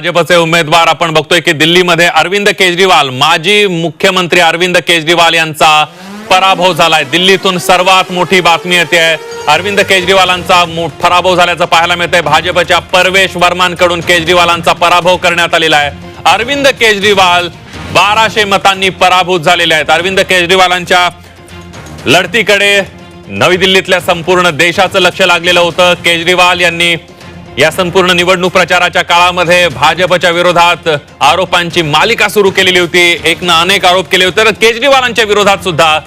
भाजपचे उमेदवार आपण बघतोय की दिल्लीमध्ये अरविंद केजरीवाल माजी मुख्यमंत्री अरविंद केजरीवाल यांचा पराभव झालाय. दिल्लीतून सर्वात मोठी बातमी येते अरविंद केजरीवालांचा पराभव झाल्याचं पाहायला मिळतंय. भाजपच्या परवेश वर्मांकडून केजरीवालांचा पराभव करण्यात आलेला आहे. अरविंद केजरीवाल बाराशे मतांनी पराभूत झालेले आहेत. अरविंद केजरीवालांच्या लढतीकडे नवी दिल्लीतल्या संपूर्ण देशाचं लक्ष लागलेलं होतं. केजरीवाल यांनी या संपूर्ण निवडणूक प्रचाराच्या काळामध्ये भाजपच्या विरोधात आरोपांची मालिका सुरू केलेली होती. एक ना अनेक आरोप केले होते. तर केजरीवालांच्या विरोधात सुद्धा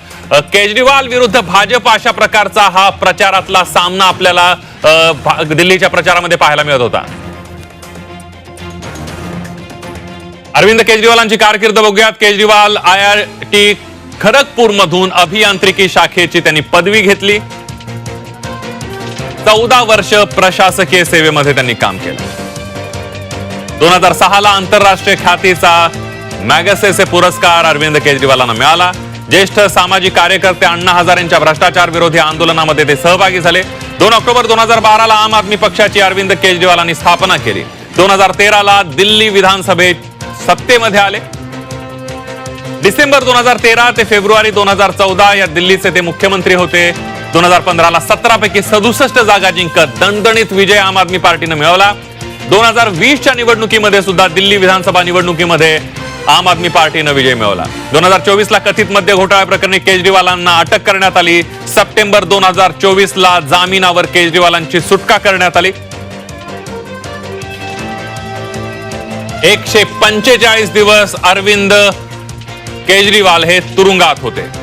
केजरीवाल विरुद्ध भाजप अशा प्रकारचा हा प्रचारातला सामना आपल्याला दिल्लीच्या प्रचारामध्ये पाहायला मिळत होता. अरविंद केजरीवालांची कारकीर्द बघूयात. Kejriwal I I T Kharagpur मधून अभियांत्रिकी शाखेची त्यांनी पदवी घेतली. चौदा वर्ष प्रशासकीय सेवेमध्ये त्यांनी काम केलं. दोन हजार सहाला आंतरराष्ट्रीय ख्यातीचा मॅगसेसे पुरस्कार अरविंद केजरीवालांना मिळाला. ज्येष्ठ सामाजिक कार्यकर्ते अण्णा हजारेंच्या भ्रष्टाचार विरोधी आंदोलनामध्ये ते सहभागी झाले. दोन ऑक्टोबर दोन हजार बाराला आम आदमी पक्षाची अरविंद केजरीवालांनी स्थापना केली. दोन हजार तेराला दिल्ली विधानसभेत सत्तेमध्ये आले. डिसेंबर दोन हजार तेरा ते फेब्रुवारी दोन हजार चौदा या दिल्लीचे ते मुख्यमंत्री होते. दोन हजार पंधराला सतरा पैकी सदुसष्ट जागा जिंकत दणदणीत विजय आम आदमी पार्टीनं मिळवला. दोन हजार वीसच्या निवडणुकीमध्ये सुद्धा दिल्ली विधानसभा निवडणुकीमध्ये आम आदमी पार्टीनं विजय मिळवला. दोन हजार चोवीस ला कथित मद्य घोटाळा प्रकरणी केजरीवालांना अटक करण्यात आली. सप्टेंबर दोन हजार चोवीस ला जामिनावर केजरीवालांची सुटका करण्यात आली. एकशे पंचेचाळीस दिवस अरविंद केजरीवाल हे तुरुंगात होते.